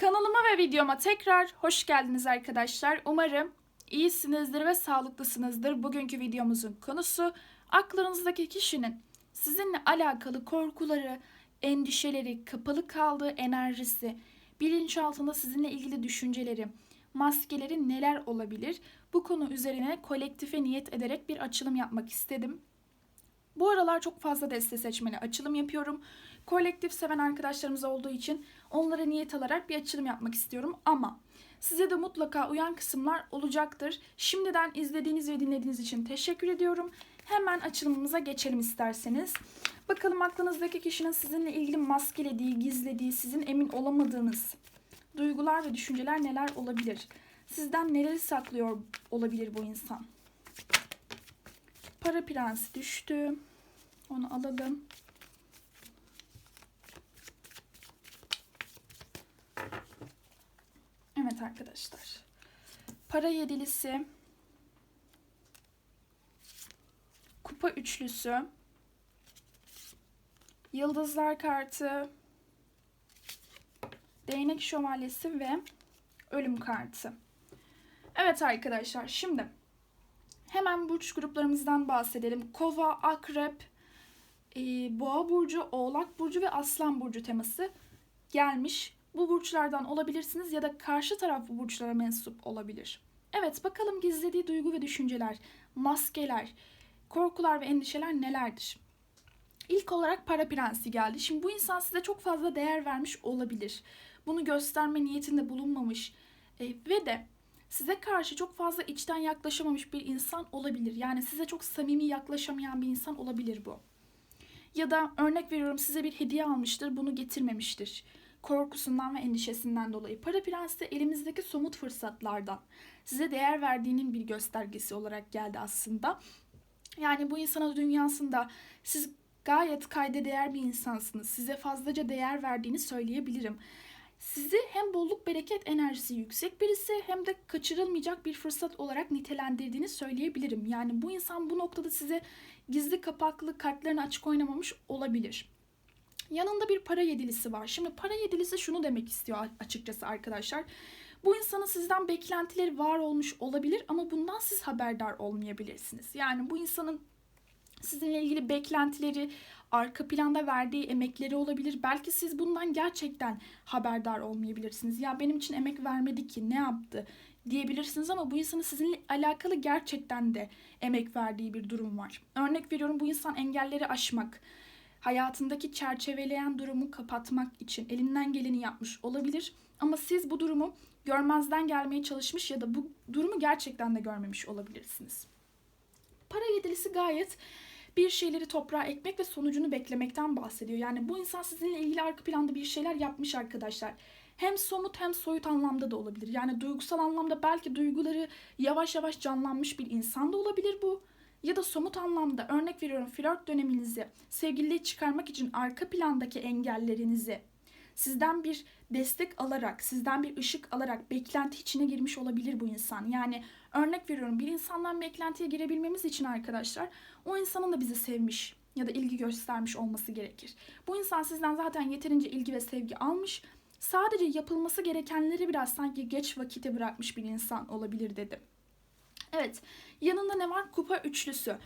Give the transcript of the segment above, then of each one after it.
Kanalıma ve videoma tekrar hoş geldiniz arkadaşlar. Umarım iyisinizdir ve sağlıklısınızdır. Bugünkü videomuzun konusu aklınızdaki kişinin sizinle alakalı korkuları, endişeleri, kapalı kaldığı enerjisi, bilinçaltında sizinle ilgili düşünceleri, maskeleri neler olabilir? Bu konu üzerine kolektife niyet ederek bir açılım yapmak istedim. Bu aralar çok fazla deste seçmeli açılım yapıyorum. Kolektif seven arkadaşlarımız olduğu için onlara niyet alarak bir açılım yapmak istiyorum ama size de mutlaka uyan kısımlar olacaktır. Şimdiden izlediğiniz ve dinlediğiniz için teşekkür ediyorum. Hemen açılımımıza geçelim isterseniz. Bakalım aklınızdaki kişinin sizinle ilgili maskelediği, gizlediği, sizin emin olamadığınız duygular ve düşünceler neler olabilir? Sizden neleri saklıyor olabilir bu insan? Para prensi düştü. Onu alalım. Evet arkadaşlar. Para yedilisi. Kupa üçlüsü. Yıldızlar kartı. Değnek şövalyesi ve ölüm kartı. Evet arkadaşlar şimdi hemen burç gruplarımızdan bahsedelim. Kova, Akrep, e, Boğa burcu, Oğlak burcu ve Aslan burcu teması gelmiş. Bu burçlardan olabilirsiniz ya da karşı taraf bu burçlara mensup olabilir. Evet bakalım gizlediği duygu ve düşünceler, maskeler, korkular ve endişeler nelerdir? İlk olarak para prensi geldi. Şimdi bu insan size çok fazla değer vermiş olabilir. Bunu gösterme niyetinde bulunmamış e, ve de size karşı çok fazla içten yaklaşamamış bir insan olabilir. Yani size çok samimi yaklaşamayan bir insan olabilir bu. Ya da örnek veriyorum size bir hediye almıştır, bunu getirmemiştir. Korkusundan ve endişesinden dolayı. Para prensi de elimizdeki somut fırsatlardan size değer verdiğinin bir göstergesi olarak geldi aslında. Yani bu insana dünyasında siz gayet kayda değer bir insansınız. Size fazlaca değer verdiğini söyleyebilirim. Sizi hem bolluk bereket enerjisi yüksek birisi hem de kaçırılmayacak bir fırsat olarak nitelendirdiğini söyleyebilirim. Yani bu insan bu noktada size gizli kapaklı kartlarını açık oynamamış olabilir. Yanında bir para yedilisi var. Şimdi para yedilisi şunu demek istiyor açıkçası arkadaşlar. Bu insanın sizden beklentileri var olmuş olabilir ama bundan siz haberdar olmayabilirsiniz. Yani bu insanın sizinle ilgili beklentileri, arka planda verdiği emekleri olabilir. Belki siz bundan gerçekten haberdar olmayabilirsiniz. Ya benim için emek vermedi ki ne yaptı diyebilirsiniz ama bu insanın sizinle alakalı gerçekten de emek verdiği bir durum var. Örnek veriyorum bu insan engelleri aşmak, hayatındaki çerçeveleyen durumu kapatmak için elinden geleni yapmış olabilir. Ama siz bu durumu görmezden gelmeye çalışmış ya da bu durumu gerçekten de görmemiş olabilirsiniz. Para yedilisi gayet bir şeyleri toprağa ekmek ve sonucunu beklemekten bahsediyor. Yani bu insan sizinle ilgili arka planda bir şeyler yapmış arkadaşlar. Hem somut hem soyut anlamda da olabilir. Yani duygusal anlamda belki duyguları yavaş yavaş canlanmış bir insan da olabilir bu. Ya da somut anlamda örnek veriyorum flört döneminizi sevgililiğe çıkarmak için arka plandaki engellerinizi sizden bir destek alarak, sizden bir ışık alarak beklenti içine girmiş olabilir bu insan. Yani örnek veriyorum bir insandan beklentiye girebilmemiz için arkadaşlar o insanın da bizi sevmiş ya da ilgi göstermiş olması gerekir. Bu insan sizden zaten yeterince ilgi ve sevgi almış. Sadece yapılması gerekenleri biraz sanki geç vakite bırakmış bir insan olabilir dedim. Evet, yanında ne var? Kupa üçlüsü.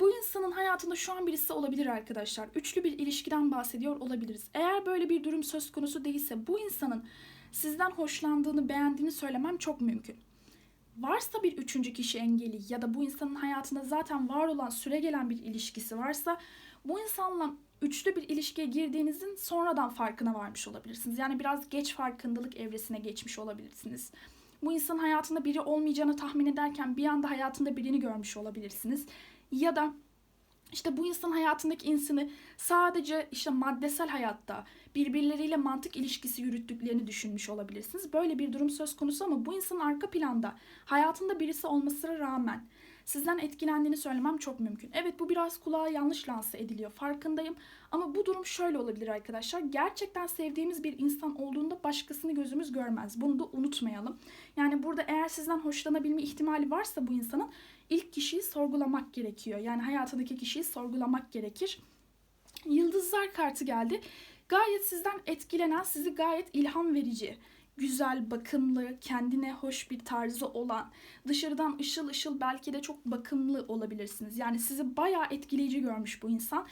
Bu insanın hayatında şu an birisi olabilir arkadaşlar. Üçlü bir ilişkiden bahsediyor olabiliriz. Eğer böyle bir durum söz konusu değilse bu insanın sizden hoşlandığını, beğendiğini söylemem çok mümkün. Varsa bir üçüncü kişi engeli ya da bu insanın hayatında zaten var olan süre gelen bir ilişkisi varsa bu insanla üçlü bir ilişkiye girdiğinizin sonradan farkına varmış olabilirsiniz. Yani biraz geç farkındalık evresine geçmiş olabilirsiniz. Bu insanın hayatında biri olmayacağını tahmin ederken bir anda hayatında birini görmüş olabilirsiniz ya da işte bu insan hayatındaki insanı sadece işte maddesel hayatta birbirleriyle mantık ilişkisi yürüttüklerini düşünmüş olabilirsiniz. Böyle bir durum söz konusu ama bu insanın arka planda hayatında birisi olmasına rağmen sizden etkilendiğini söylemem çok mümkün. Evet bu biraz kulağa yanlış lanse ediliyor farkındayım ama bu durum şöyle olabilir arkadaşlar. Gerçekten sevdiğimiz bir insan olduğunda başkasını gözümüz görmez. Bunu da unutmayalım. Yani burada eğer sizden hoşlanabilme ihtimali varsa bu insanın ilk kişiyi sorgulamak gerekiyor. Yani hayatındaki kişiyi sorgulamak gerekir. Yıldızlar kartı geldi. Gayet sizden etkilenen, sizi gayet ilham verici, güzel, bakımlı, kendine hoş bir tarzı olan, dışarıdan ışıl ışıl belki de çok bakımlı olabilirsiniz. Yani sizi bayağı etkileyici görmüş bu insan.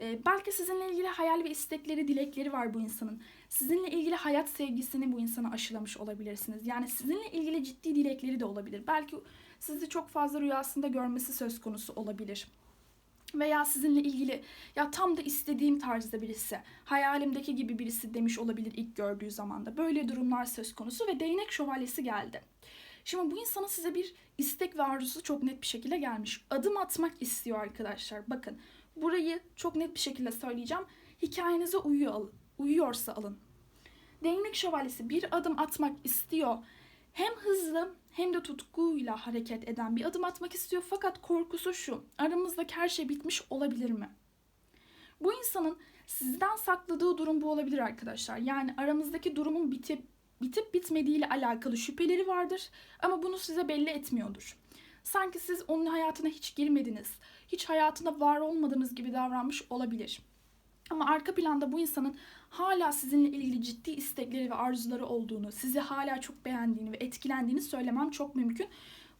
Ee, belki sizinle ilgili hayal ve istekleri, dilekleri var bu insanın. Sizinle ilgili hayat sevgisini bu insana aşılamış olabilirsiniz. Yani sizinle ilgili ciddi dilekleri de olabilir. Belki sizi çok fazla rüyasında görmesi söz konusu olabilir. Veya sizinle ilgili ya tam da istediğim tarzda birisi, hayalimdeki gibi birisi demiş olabilir ilk gördüğü zaman da. Böyle durumlar söz konusu ve değnek şövalyesi geldi. Şimdi bu insanın size bir istek ve arzusu çok net bir şekilde gelmiş. Adım atmak istiyor arkadaşlar. Bakın burayı çok net bir şekilde söyleyeceğim. Hikayenize uyuyor, uyuyorsa alın. Değnek şövalyesi bir adım atmak istiyor. Hem hızlı hem de tutkuyla hareket eden bir adım atmak istiyor. Fakat korkusu şu. Aramızdaki her şey bitmiş olabilir mi? Bu insanın sizden sakladığı durum bu olabilir arkadaşlar. Yani aramızdaki durumun bitip bitip bitmediği ile alakalı şüpheleri vardır ama bunu size belli etmiyordur. Sanki siz onun hayatına hiç girmediniz, hiç hayatında var olmadığınız gibi davranmış olabilir. Ama arka planda bu insanın hala sizinle ilgili ciddi istekleri ve arzuları olduğunu, sizi hala çok beğendiğini ve etkilendiğini söylemem çok mümkün.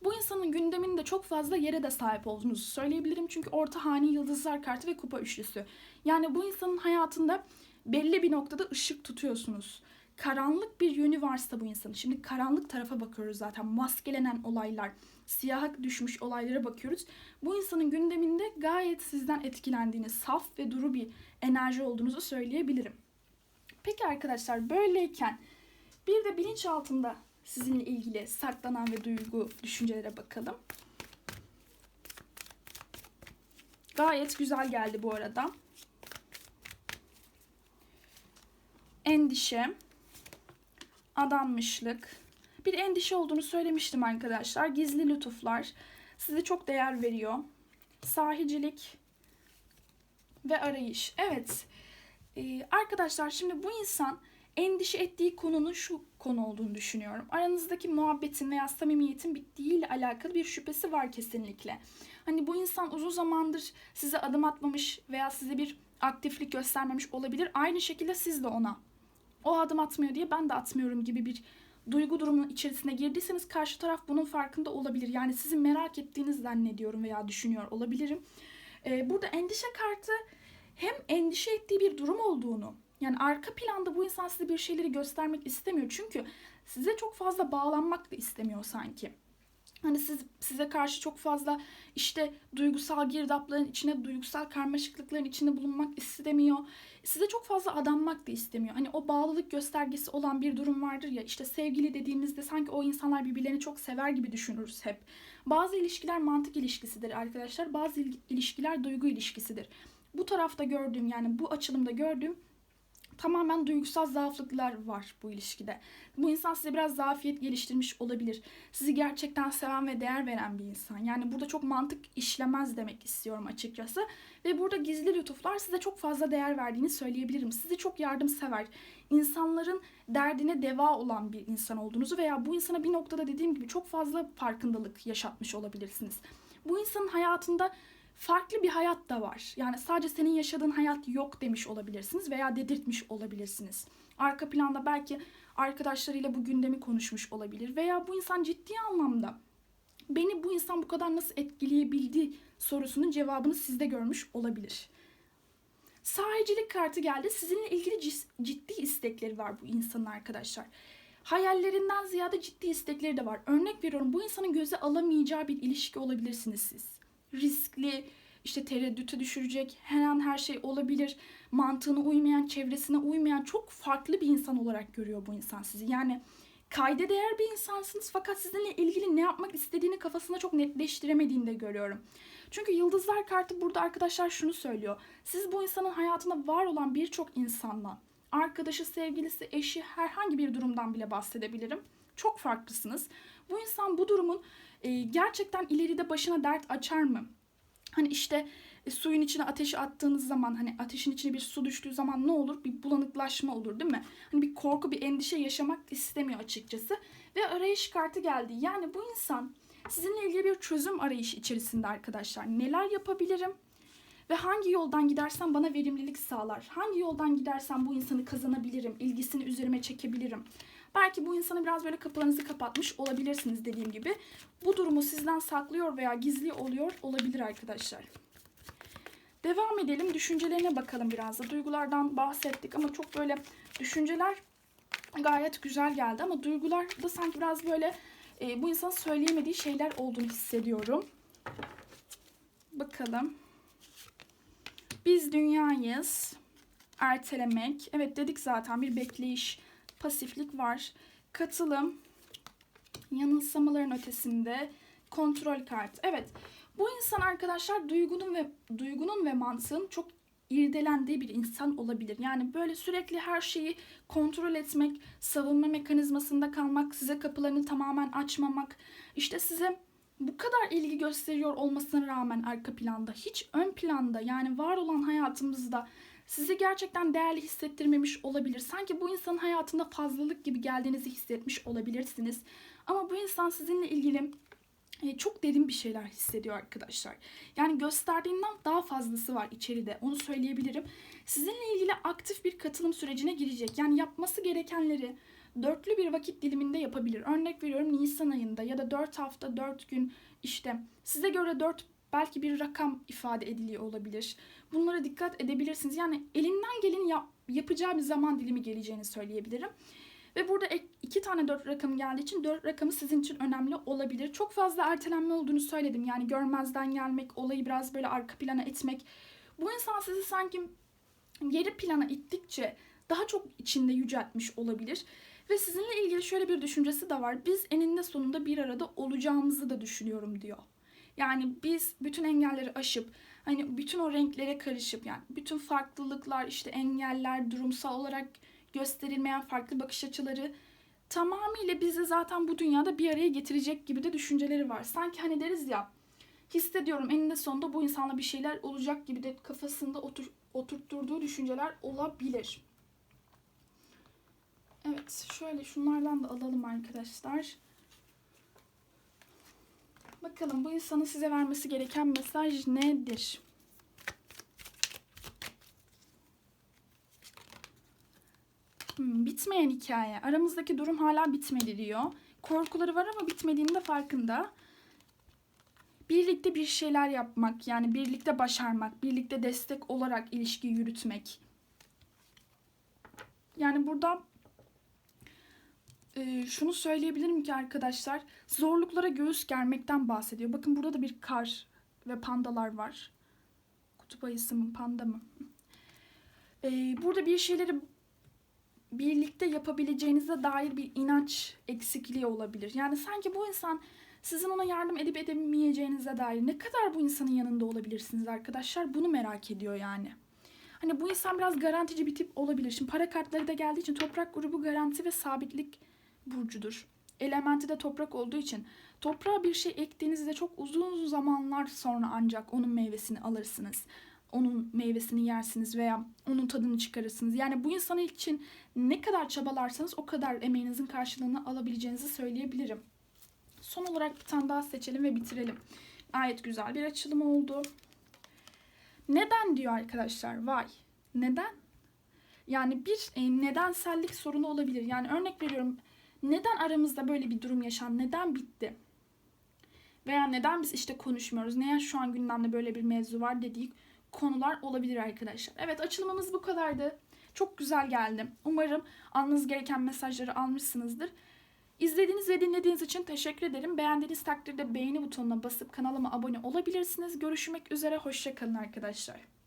Bu insanın gündeminde çok fazla yere de sahip olduğunuzu söyleyebilirim. Çünkü orta hani yıldızlar kartı ve kupa üçlüsü. Yani bu insanın hayatında belli bir noktada ışık tutuyorsunuz. Karanlık bir yönü varsa bu insanın. Şimdi karanlık tarafa bakıyoruz zaten. Maskelenen olaylar, siyaha düşmüş olaylara bakıyoruz. Bu insanın gündeminde gayet sizden etkilendiğini, saf ve duru bir enerji olduğunuzu söyleyebilirim. Peki arkadaşlar böyleyken bir de bilinç altında sizinle ilgili saklanan ve duygu düşüncelere bakalım. Gayet güzel geldi bu arada. Endişe, adanmışlık. Bir endişe olduğunu söylemiştim arkadaşlar. Gizli lütuflar size çok değer veriyor. Sahicilik ve arayış. Evet. Ee, arkadaşlar şimdi bu insan endişe ettiği konunun şu konu olduğunu düşünüyorum. Aranızdaki muhabbetin veya samimiyetin bittiğiyle alakalı bir şüphesi var kesinlikle. Hani bu insan uzun zamandır size adım atmamış veya size bir aktiflik göstermemiş olabilir. Aynı şekilde siz de ona o adım atmıyor diye ben de atmıyorum gibi bir duygu durumunun içerisine girdiyseniz karşı taraf bunun farkında olabilir. Yani sizin merak ettiğiniz zannediyorum veya düşünüyor olabilirim. Ee, burada endişe kartı hem endişe ettiği bir durum olduğunu yani arka planda bu insan size bir şeyleri göstermek istemiyor. Çünkü size çok fazla bağlanmak da istemiyor sanki. Hani siz size karşı çok fazla işte duygusal girdapların içine, duygusal karmaşıklıkların içinde bulunmak istemiyor. Size çok fazla adanmak da istemiyor. Hani o bağlılık göstergesi olan bir durum vardır ya işte sevgili dediğimizde sanki o insanlar birbirlerini çok sever gibi düşünürüz hep. Bazı ilişkiler mantık ilişkisidir arkadaşlar. Bazı ilişkiler duygu ilişkisidir. Bu tarafta gördüğüm yani bu açılımda gördüğüm tamamen duygusal zaaflıklar var bu ilişkide. Bu insan size biraz zafiyet geliştirmiş olabilir. Sizi gerçekten seven ve değer veren bir insan. Yani burada çok mantık işlemez demek istiyorum açıkçası. Ve burada gizli lütuflar size çok fazla değer verdiğini söyleyebilirim. Sizi çok yardımsever, insanların derdine deva olan bir insan olduğunuzu veya bu insana bir noktada dediğim gibi çok fazla farkındalık yaşatmış olabilirsiniz. Bu insanın hayatında farklı bir hayat da var. Yani sadece senin yaşadığın hayat yok demiş olabilirsiniz veya dedirtmiş olabilirsiniz. Arka planda belki arkadaşlarıyla bu gündemi konuşmuş olabilir veya bu insan ciddi anlamda beni bu insan bu kadar nasıl etkileyebildi sorusunun cevabını sizde görmüş olabilir. Sahicilik kartı geldi. Sizinle ilgili ciddi istekleri var bu insanın arkadaşlar. Hayallerinden ziyade ciddi istekleri de var. Örnek veriyorum bu insanın göze alamayacağı bir ilişki olabilirsiniz siz riskli, işte tereddüte düşürecek, her an her şey olabilir. Mantığına uymayan, çevresine uymayan çok farklı bir insan olarak görüyor bu insan sizi. Yani kayda değer bir insansınız fakat sizinle ilgili ne yapmak istediğini kafasında çok netleştiremediğini de görüyorum. Çünkü yıldızlar kartı burada arkadaşlar şunu söylüyor. Siz bu insanın hayatında var olan birçok insanla, arkadaşı, sevgilisi, eşi herhangi bir durumdan bile bahsedebilirim. Çok farklısınız. Bu insan bu durumun e, gerçekten ileride başına dert açar mı? Hani işte e, suyun içine ateşi attığınız zaman hani ateşin içine bir su düştüğü zaman ne olur? Bir bulanıklaşma olur değil mi? Hani bir korku, bir endişe yaşamak istemiyor açıkçası. Ve arayış kartı geldi. Yani bu insan sizinle ilgili bir çözüm arayışı içerisinde arkadaşlar. Neler yapabilirim? Ve hangi yoldan gidersem bana verimlilik sağlar. Hangi yoldan gidersem bu insanı kazanabilirim, ilgisini üzerime çekebilirim. Belki bu insanı biraz böyle kapılarınızı kapatmış olabilirsiniz dediğim gibi. Bu durumu sizden saklıyor veya gizli oluyor olabilir arkadaşlar. Devam edelim. Düşüncelerine bakalım biraz da. Duygulardan bahsettik ama çok böyle düşünceler gayet güzel geldi ama duygular da sanki biraz böyle e, bu insanın söyleyemediği şeyler olduğunu hissediyorum. Bakalım. Biz dünyayız. Ertelemek. Evet dedik zaten bir bekleyiş, pasiflik var. Katılım. Yanılsamaların ötesinde kontrol kartı. Evet. Bu insan arkadaşlar duygunun ve duygunun ve mantığın çok irdelendiği bir insan olabilir. Yani böyle sürekli her şeyi kontrol etmek, savunma mekanizmasında kalmak, size kapılarını tamamen açmamak, işte size bu kadar ilgi gösteriyor olmasına rağmen arka planda, hiç ön planda yani var olan hayatımızda sizi gerçekten değerli hissettirmemiş olabilir. Sanki bu insanın hayatında fazlalık gibi geldiğinizi hissetmiş olabilirsiniz. Ama bu insan sizinle ilgili e, çok derin bir şeyler hissediyor arkadaşlar. Yani gösterdiğinden daha fazlası var içeride. Onu söyleyebilirim. Sizinle ilgili aktif bir katılım sürecine girecek. Yani yapması gerekenleri dörtlü bir vakit diliminde yapabilir. Örnek veriyorum Nisan ayında ya da 4 hafta 4 gün işte size göre 4 belki bir rakam ifade ediliyor olabilir. Bunlara dikkat edebilirsiniz. Yani elinden geleni yap, yapacağı bir zaman dilimi geleceğini söyleyebilirim. Ve burada iki tane dört rakam geldiği için dört rakamı sizin için önemli olabilir. Çok fazla ertelenme olduğunu söyledim. Yani görmezden gelmek, olayı biraz böyle arka plana etmek. Bu insan sizi sanki geri plana ittikçe daha çok içinde yüceltmiş olabilir. Ve sizinle ilgili şöyle bir düşüncesi de var. Biz eninde sonunda bir arada olacağımızı da düşünüyorum diyor. Yani biz bütün engelleri aşıp hani bütün o renklere karışıp yani bütün farklılıklar işte engeller durumsal olarak gösterilmeyen farklı bakış açıları tamamıyla bizi zaten bu dünyada bir araya getirecek gibi de düşünceleri var. Sanki hani deriz ya hissediyorum eninde sonunda bu insanla bir şeyler olacak gibi de kafasında otur, oturtturduğu düşünceler olabilir. Evet şöyle şunlardan da alalım arkadaşlar. Bakalım bu insanın size vermesi gereken mesaj nedir? Hmm, bitmeyen hikaye. Aramızdaki durum hala bitmedi diyor. Korkuları var ama bitmediğinin de farkında. Birlikte bir şeyler yapmak, yani birlikte başarmak, birlikte destek olarak ilişki yürütmek. Yani burada e, şunu söyleyebilirim ki arkadaşlar, zorluklara göğüs germekten bahsediyor. Bakın burada da bir kar ve pandalar var. Kutup ayısı mı, panda mı? E, burada bir şeyleri birlikte yapabileceğinize dair bir inanç eksikliği olabilir. Yani sanki bu insan sizin ona yardım edip edemeyeceğinize dair ne kadar bu insanın yanında olabilirsiniz arkadaşlar bunu merak ediyor yani. Hani bu insan biraz garantici bir tip olabilir. Şimdi para kartları da geldiği için toprak grubu garanti ve sabitlik burcudur. Elementi de toprak olduğu için toprağa bir şey ektiğinizde çok uzun zamanlar sonra ancak onun meyvesini alırsınız onun meyvesini yersiniz veya onun tadını çıkarırsınız. Yani bu insan için ne kadar çabalarsanız o kadar emeğinizin karşılığını alabileceğinizi söyleyebilirim. Son olarak bir tane daha seçelim ve bitirelim. Gayet güzel bir açılım oldu. Neden diyor arkadaşlar? Vay. Neden? Yani bir e, nedensellik sorunu olabilir. Yani örnek veriyorum. Neden aramızda böyle bir durum yaşandı? Neden bitti? Veya neden biz işte konuşmuyoruz? Neye şu an gündemde böyle bir mevzu var dediği konular olabilir arkadaşlar. Evet açılımımız bu kadardı. Çok güzel geldi. Umarım almanız gereken mesajları almışsınızdır. İzlediğiniz ve dinlediğiniz için teşekkür ederim. Beğendiğiniz takdirde beğeni butonuna basıp kanalıma abone olabilirsiniz. Görüşmek üzere. Hoşçakalın arkadaşlar.